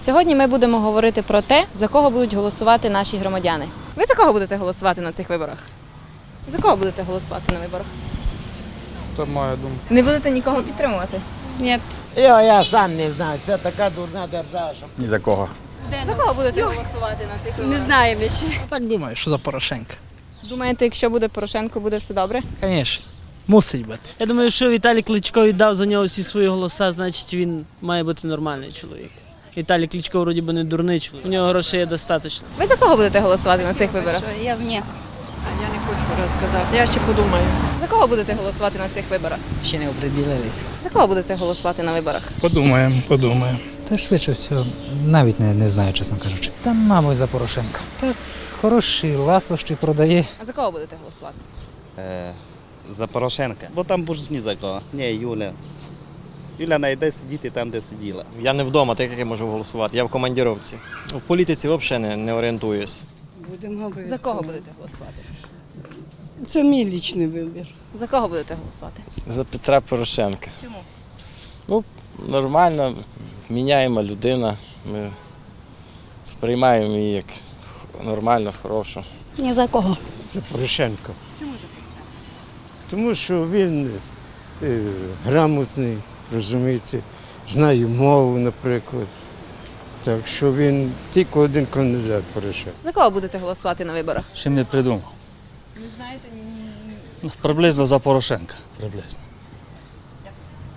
Сьогодні ми будемо говорити про те, за кого будуть голосувати наші громадяни. Ви за кого будете голосувати на цих виборах? За кого будете голосувати на виборах? Це моя думка. Не будете нікого підтримувати? Ні. Я, я сам не знаю, це така дурна держава, що Ні за кого. За кого будете голосувати на цих Не виборах? знаємо ще. Так думаю, що за Порошенка. Думаєте, якщо буде Порошенко, буде все добре? Звісно, мусить бути. Я думаю, що Віталій Кличко віддав за нього всі свої голоса, значить він має бути нормальний чоловік. Віталій Кличко вроді би не чоловік. У нього грошей є достатньо. Ви за кого будете голосувати на цих виборах? Я вні. Я не хочу розказати, я ще подумаю. За кого будете голосувати на цих виборах? Ще не оприділилися. За кого будете голосувати на виборах? Подумаємо, подумаємо. Та швидше всього, навіть не, не знаю, чесно кажучи. Та, мабуть, за Порошенка. Та хороші ласощі продає. А за кого будете голосувати? Е, за Порошенка. Бо там більш ні за кого. Ні, Юля. Юля знайде сидіти там, де сиділа. Я не вдома, так як я можу голосувати. Я в командіровці. В політиці взагалі не, не орієнтуюсь. Будемо За кого будете голосувати? Це мій лічний вибір. За кого будете голосувати? За Петра Порошенка. Чому? Ну, нормально, міняємо людина. Ми сприймаємо її як нормально, хорошу. Ні за кого. це Порошенко. Чому Тому що він е, грамотний, розумієте, знаю мову, наприклад. Так що він тільки один кандидат перейшов. За кого будете голосувати на виборах? Ще не придумав. Не знаєте? Приблизно за Порошенка. Приблизно.